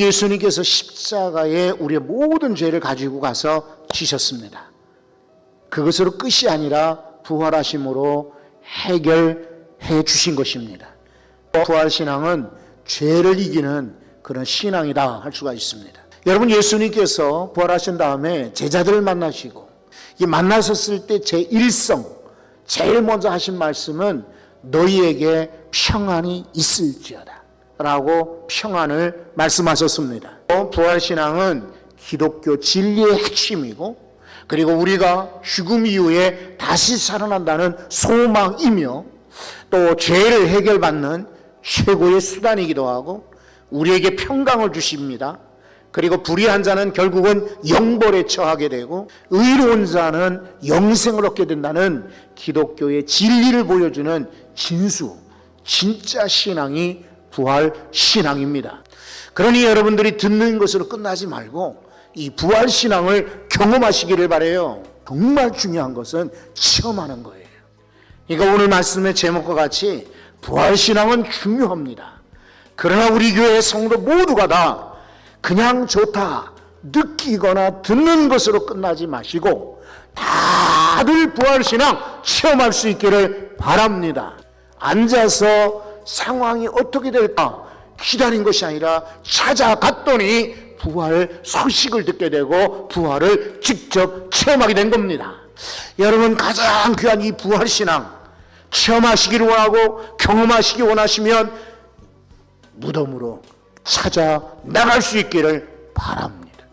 예수님께서 십자가에 우리의 모든 죄를 가지고 가서 지셨습니다. 그것으로 끝이 아니라 부활하심으로 해결해 주신 것입니다. 부활신앙은 죄를 이기는 그런 신앙이다 할 수가 있습니다. 여러분 예수님께서 부활하신 다음에 제자들을 만나시고 이 만나셨을 때 제1성 제일 먼저 하신 말씀은 너희에게 평안이 있을지어다 라고 평안을 말씀하셨습니다. 부활신앙은 기독교 진리의 핵심이고 그리고 우리가 죽음 이후에 다시 살아난다는 소망이며 또 죄를 해결받는 최고의 수단이기도 하고 우리에게 평강을 주십니다. 그리고 불의한 자는 결국은 영벌에 처하게 되고 의로운 자는 영생을 얻게 된다는 기독교의 진리를 보여주는 진수, 진짜 신앙이 부활 신앙입니다. 그러니 여러분들이 듣는 것으로 끝나지 말고 이 부활 신앙을 경험하시기를 바래요. 정말 중요한 것은 체험하는 거예요. 그러니까 오늘 말씀의 제목과 같이 부활 신앙은 중요합니다. 그러나 우리 교회 성도 모두가 다 그냥 좋다 느끼거나 듣는 것으로 끝나지 마시고 다들 부활 신앙 체험할 수 있기를 바랍니다. 앉아서 상황이 어떻게 될까 기다린 것이 아니라 찾아갔더니 부활 소식을 듣게 되고 부활을 직접 체험하게 된 겁니다. 여러분 가장 귀한 이 부활 신앙 체험하시기를 원하고 경험하시기 원하시면 무덤으로 찾아 나갈 수 있기를 바랍니다.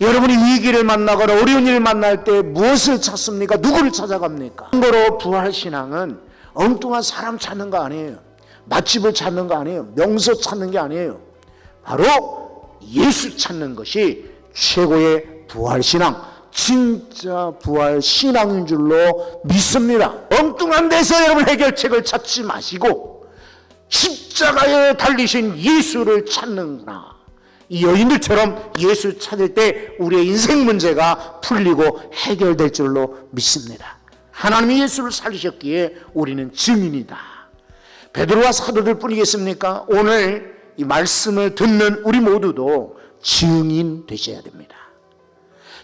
여러분이 위기를 만나거나 어려운 일을 만날 때 무엇을 찾습니까? 누구를 찾아갑니까? 참고로 부활 신앙은 엉뚱한 사람 찾는 거 아니에요. 맛집을 찾는 거 아니에요. 명소 찾는 게 아니에요. 바로 예수 찾는 것이 최고의 부활 신앙, 진짜 부활 신앙인 줄로 믿습니다. 엉뚱한 데서 여러분 해결책을 찾지 마시고 십자가에 달리신 예수를 찾는구나. 이 여인들처럼 예수 찾을 때 우리의 인생 문제가 풀리고 해결될 줄로 믿습니다. 하나님이 예수를 살리셨기에 우리는 증인이다. 베드로와 사도들 뿐이겠습니까? 오늘 이 말씀을 듣는 우리 모두도 증인 되셔야 됩니다.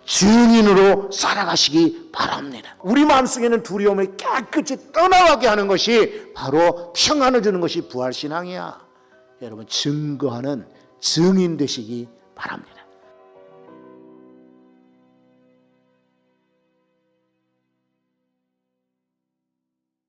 증인으로 살아가시기 바랍니다. 우리 마음속에는 두려움을 깨끗이 떠나가게 하는 것이 바로 평안을 주는 것이 부활신앙이야. 여러분 증거하는 증인 되시기 바랍니다.